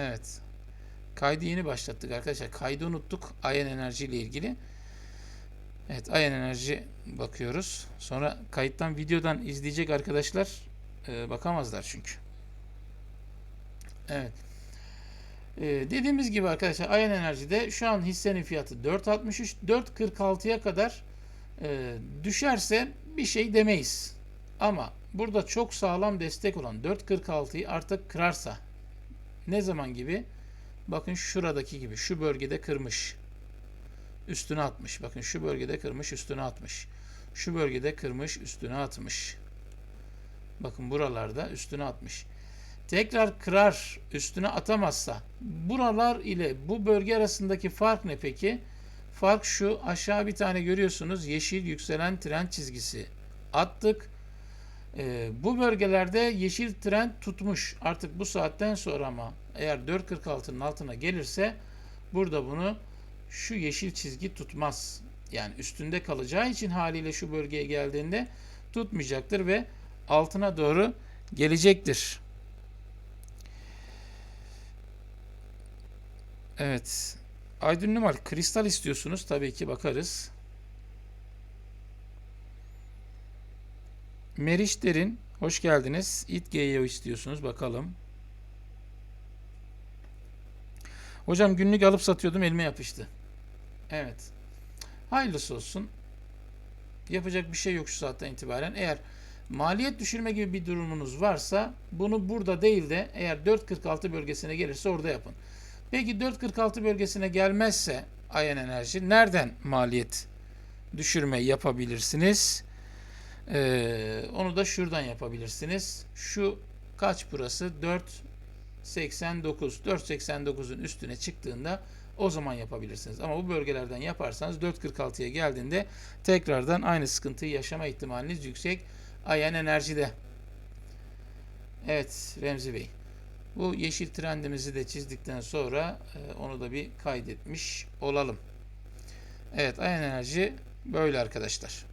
Evet. Kaydı yeni başlattık arkadaşlar. Kaydı unuttuk. Ayen enerji ile ilgili. Evet, Ayen enerji bakıyoruz. Sonra kayıttan videodan izleyecek arkadaşlar e, bakamazlar çünkü. Evet. E, dediğimiz gibi arkadaşlar Ayen Enerji'de şu an hissenin fiyatı 4.63 4.46'ya kadar e, düşerse bir şey demeyiz. Ama burada çok sağlam destek olan 4.46'yı artık kırarsa ne zaman gibi? Bakın şuradaki gibi şu bölgede kırmış. Üstüne atmış. Bakın şu bölgede kırmış üstüne atmış. Şu bölgede kırmış üstüne atmış. Bakın buralarda üstüne atmış. Tekrar kırar üstüne atamazsa buralar ile bu bölge arasındaki fark ne peki? Fark şu aşağı bir tane görüyorsunuz yeşil yükselen trend çizgisi attık. Ee, bu bölgelerde yeşil trend tutmuş. Artık bu saatten sonra ama eğer 4.46'nın altına gelirse burada bunu şu yeşil çizgi tutmaz. Yani üstünde kalacağı için haliyle şu bölgeye geldiğinde tutmayacaktır ve altına doğru gelecektir. Evet. Aydın Numal kristal istiyorsunuz. Tabii ki bakarız. Meriç Derin, hoş geldiniz. İtge'yi istiyorsunuz. Bakalım. Hocam günlük alıp satıyordum elime yapıştı. Evet. Hayırlısı olsun. Yapacak bir şey yok şu saatten itibaren. Eğer maliyet düşürme gibi bir durumunuz varsa bunu burada değil de eğer 4.46 bölgesine gelirse orada yapın. Peki 4.46 bölgesine gelmezse Ayen Enerji nereden maliyet düşürme yapabilirsiniz? Ee, onu da şuradan yapabilirsiniz. Şu kaç burası? 4.89. 4.89'un üstüne çıktığında o zaman yapabilirsiniz. Ama bu bölgelerden yaparsanız 4.46'ya geldiğinde tekrardan aynı sıkıntıyı yaşama ihtimaliniz yüksek. Ayen Enerji'de. Evet Remzi Bey. Bu yeşil trendimizi de çizdikten sonra e, onu da bir kaydetmiş olalım. Evet Ayen Enerji böyle arkadaşlar.